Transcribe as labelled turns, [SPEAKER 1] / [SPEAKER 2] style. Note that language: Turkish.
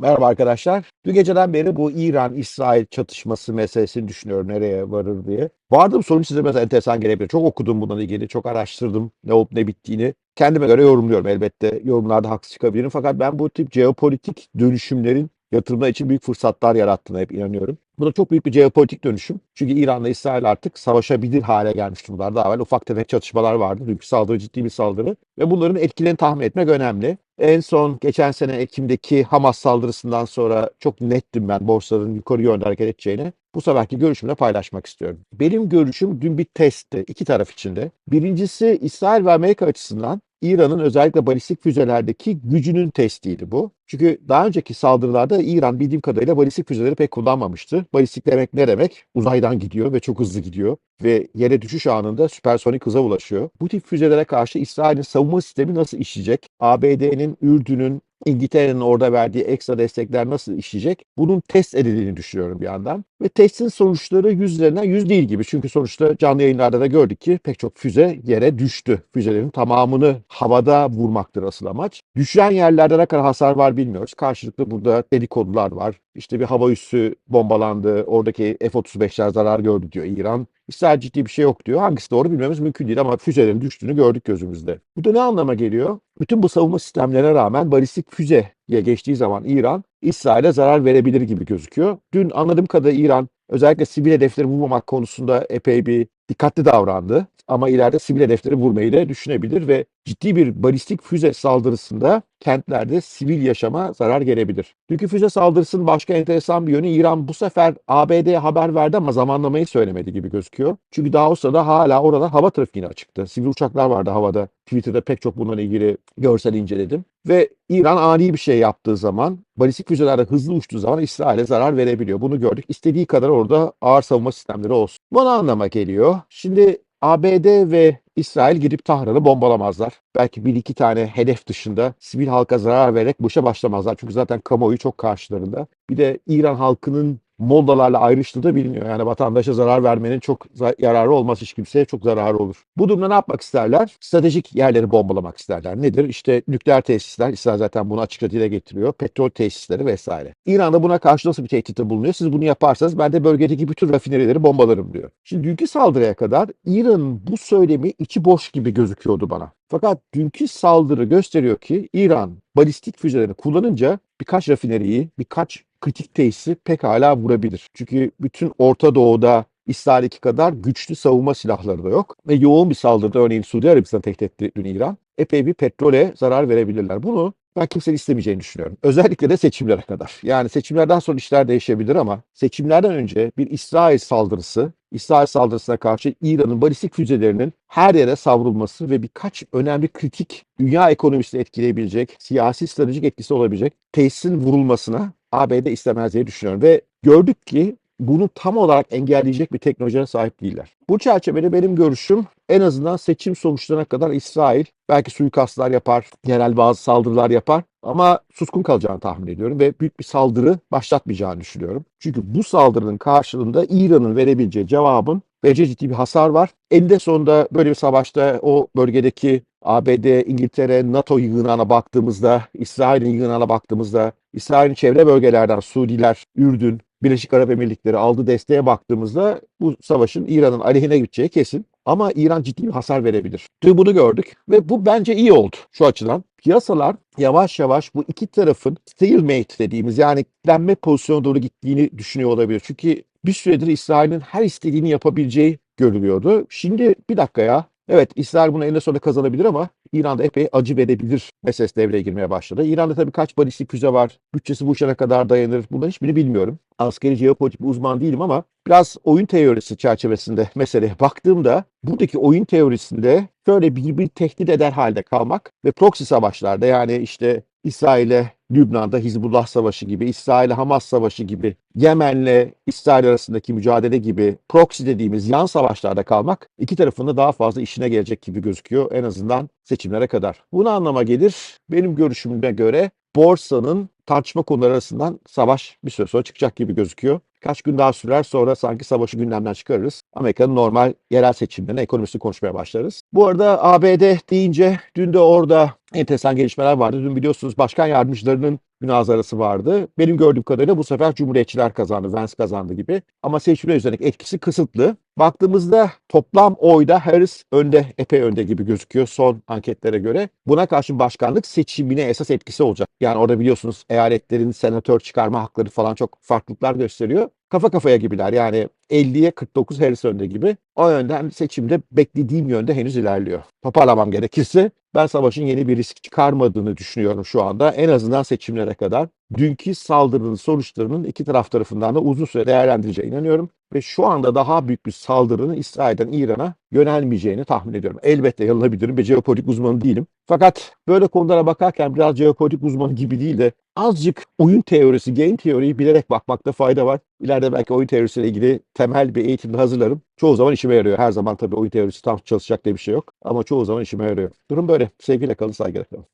[SPEAKER 1] Merhaba arkadaşlar. Dün geceden beri bu İran-İsrail çatışması meselesini düşünüyorum nereye varır diye. Vardığım sorum size mesela enteresan gelebilir. Çok okudum bununla ilgili, çok araştırdım ne olup ne bittiğini. Kendime göre yorumluyorum elbette. Yorumlarda haksız çıkabilirim. Fakat ben bu tip jeopolitik dönüşümlerin yatırımlar için büyük fırsatlar yarattığına hep inanıyorum. Bu da çok büyük bir jeopolitik dönüşüm. Çünkü İran'la İsrail artık savaşabilir hale gelmiş durumlar. Daha evvel ufak tefek çatışmalar vardı. Dünkü saldırı ciddi bir saldırı. Ve bunların etkilerini tahmin etmek önemli. En son geçen sene Ekim'deki Hamas saldırısından sonra çok nettim ben borsaların yukarı yönde hareket edeceğini. Bu seferki görüşümle paylaşmak istiyorum. Benim görüşüm dün bir testti iki taraf içinde. Birincisi İsrail ve Amerika açısından İran'ın özellikle balistik füzelerdeki gücünün testiydi bu. Çünkü daha önceki saldırılarda İran bildiğim kadarıyla balistik füzeleri pek kullanmamıştı. Balistik demek ne demek? Uzaydan gidiyor ve çok hızlı gidiyor ve yere düşüş anında süpersonik hıza ulaşıyor. Bu tip füzelere karşı İsrail'in savunma sistemi nasıl işleyecek? ABD'nin, Ürdün'ün, İngiltere'nin orada verdiği ekstra destekler nasıl işleyecek? Bunun test edildiğini düşünüyorum bir yandan. Ve testin sonuçları yüzlerinden yüz değil gibi. Çünkü sonuçta canlı yayınlarda da gördük ki pek çok füze yere düştü. Füzelerin tamamını havada vurmaktır asıl amaç. Düşen yerlerde ne kadar hasar var bilmiyoruz. Karşılıklı burada dedikodular var. İşte bir hava üssü bombalandı. Oradaki F-35'ler zarar gördü diyor İran. İsrail ciddi bir şey yok diyor. Hangisi doğru bilmemiz mümkün değil ama füzelerin düştüğünü gördük gözümüzde. Bu da ne anlama geliyor? Bütün bu savunma sistemlerine rağmen balistik füzeye geçtiği zaman İran İsrail'e zarar verebilir gibi gözüküyor. Dün anladığım kadarıyla İran özellikle sivil hedefleri vurmamak konusunda epey bir dikkatli davrandı. Ama ileride sivil hedefleri vurmayı da düşünebilir ve ciddi bir balistik füze saldırısında kentlerde sivil yaşama zarar gelebilir. Dünkü füze saldırısının başka enteresan bir yönü İran bu sefer ABD'ye haber verdi ama zamanlamayı söylemedi gibi gözüküyor. Çünkü daha o sırada hala orada hava trafiğine açıktı. Sivil uçaklar vardı havada. Twitter'da pek çok bununla ilgili görsel inceledim. Ve İran ani bir şey yaptığı zaman, balistik füzelerle hızlı uçtuğu zaman İsrail'e zarar verebiliyor. Bunu gördük. İstediği kadar orada ağır savunma sistemleri olsun. Bu anlama geliyor? Şimdi ABD ve İsrail gidip Tahran'ı bombalamazlar. Belki bir iki tane hedef dışında sivil halka zarar vererek işe başlamazlar. Çünkü zaten kamuoyu çok karşılarında. Bir de İran halkının Mollalarla ayrıştığı da biliniyor. Yani vatandaşa zarar vermenin çok yararı olmaz hiç kimseye çok zararı olur. Bu durumda ne yapmak isterler? Stratejik yerleri bombalamak isterler. Nedir? İşte nükleer tesisler, İsrail zaten bunu açıkça dile getiriyor. Petrol tesisleri vesaire. İran da buna karşı nasıl bir tehditte bulunuyor? Siz bunu yaparsanız ben de bölgedeki bütün rafinerileri bombalarım diyor. Şimdi dünkü saldırıya kadar İran'ın bu söylemi içi boş gibi gözüküyordu bana. Fakat dünkü saldırı gösteriyor ki İran balistik füzelerini kullanınca birkaç rafineriyi, birkaç kritik tesisi pekala vurabilir. Çünkü bütün Orta Doğu'da İsrail'deki kadar güçlü savunma silahları da yok. Ve yoğun bir saldırıda örneğin Suudi Arabistan tehdit etti dün İran. Epey bir petrole zarar verebilirler. Bunu ben kimsenin istemeyeceğini düşünüyorum. Özellikle de seçimlere kadar. Yani seçimlerden sonra işler değişebilir ama seçimlerden önce bir İsrail saldırısı, İsrail saldırısına karşı İran'ın balistik füzelerinin her yere savrulması ve birkaç önemli kritik dünya ekonomisini etkileyebilecek, siyasi stratejik etkisi olabilecek tesisin vurulmasına ABD istemez diye düşünüyorum. Ve gördük ki bunu tam olarak engelleyecek bir teknolojiye sahip değiller. Bu çerçevede benim görüşüm en azından seçim sonuçlarına kadar İsrail belki suikastlar yapar, yerel bazı saldırılar yapar ama suskun kalacağını tahmin ediyorum ve büyük bir saldırı başlatmayacağını düşünüyorum. Çünkü bu saldırının karşılığında İran'ın verebileceği cevabın Bence ciddi bir hasar var. Eninde sonunda böyle bir savaşta o bölgedeki ABD, İngiltere, NATO yığınağına baktığımızda, İsrail'in yığınağına baktığımızda, İsrail'in çevre bölgelerden Suudiler, Ürdün, Birleşik Arap Emirlikleri aldığı desteğe baktığımızda bu savaşın İran'ın aleyhine gideceği kesin. Ama İran ciddi bir hasar verebilir. Dün bunu gördük ve bu bence iyi oldu şu açıdan. Piyasalar yavaş yavaş bu iki tarafın stalemate dediğimiz yani direnme pozisyona doğru gittiğini düşünüyor olabilir. Çünkü bir süredir İsrail'in her istediğini yapabileceği görülüyordu. Şimdi bir dakika ya. Evet İsrail bunu eninde sonunda kazanabilir ama İran'da epey acı verebilir meselesi devreye girmeye başladı. İran'da tabii kaç balistik füze var, bütçesi bu işe kadar dayanır bunların hiçbirini bilmiyorum. Askeri jeopolitik uzman değilim ama biraz oyun teorisi çerçevesinde meseleye baktığımda buradaki oyun teorisinde şöyle birbirini tehdit eder halde kalmak ve proxy savaşlarda yani işte İsrail'e Lübnan'da Hizbullah Savaşı gibi, İsrail Hamas Savaşı gibi, Yemen'le İsrail arasındaki mücadele gibi proxy dediğimiz yan savaşlarda kalmak iki tarafında daha fazla işine gelecek gibi gözüküyor en azından seçimlere kadar. Bu ne anlama gelir? Benim görüşüme göre borsanın tartışma konuları arasından savaş bir süre sonra çıkacak gibi gözüküyor. Kaç gün daha sürer sonra sanki savaşı gündemden çıkarırız. Amerika'nın normal yerel seçimlerine ekonomisini konuşmaya başlarız. Bu arada ABD deyince dün de orada enteresan gelişmeler vardı. Dün biliyorsunuz başkan yardımcılarının münazarası vardı. Benim gördüğüm kadarıyla bu sefer Cumhuriyetçiler kazandı, Vance kazandı gibi. Ama seçimler üzerindeki etkisi kısıtlı. Baktığımızda toplam oyda Harris önde, epey önde gibi gözüküyor son anketlere göre. Buna karşın başkanlık seçimine esas etkisi olacak. Yani orada biliyorsunuz eyaletlerin senatör çıkarma hakları falan çok farklılıklar gösteriyor. Kafa kafaya gibiler yani 50'ye 49 Harris önde gibi. O yönden seçimde beklediğim yönde henüz ilerliyor. Toparlamam gerekirse ben savaşın yeni bir risk çıkarmadığını düşünüyorum şu anda. En azından seçimlere kadar. Dünkü saldırının sonuçlarının iki taraf tarafından da uzun süre değerlendirileceğine inanıyorum. Ve şu anda daha büyük bir saldırının İsrail'den İran'a yönelmeyeceğini tahmin ediyorum. Elbette yanılabilirim ve jeopolitik uzmanı değilim. Fakat böyle konulara bakarken biraz jeopolitik uzmanı gibi değil de azıcık oyun teorisi, game teoriyi bilerek bakmakta fayda var. İleride belki oyun teorisiyle ilgili temel bir eğitimde hazırlarım. Çoğu zaman işime yarıyor. Her zaman tabii oyun teorisi tam çalışacak diye bir şey yok. Ama çoğu zaman işime yarıyor. Durum böyle. Sevgiyle kalın, saygıyla kalın.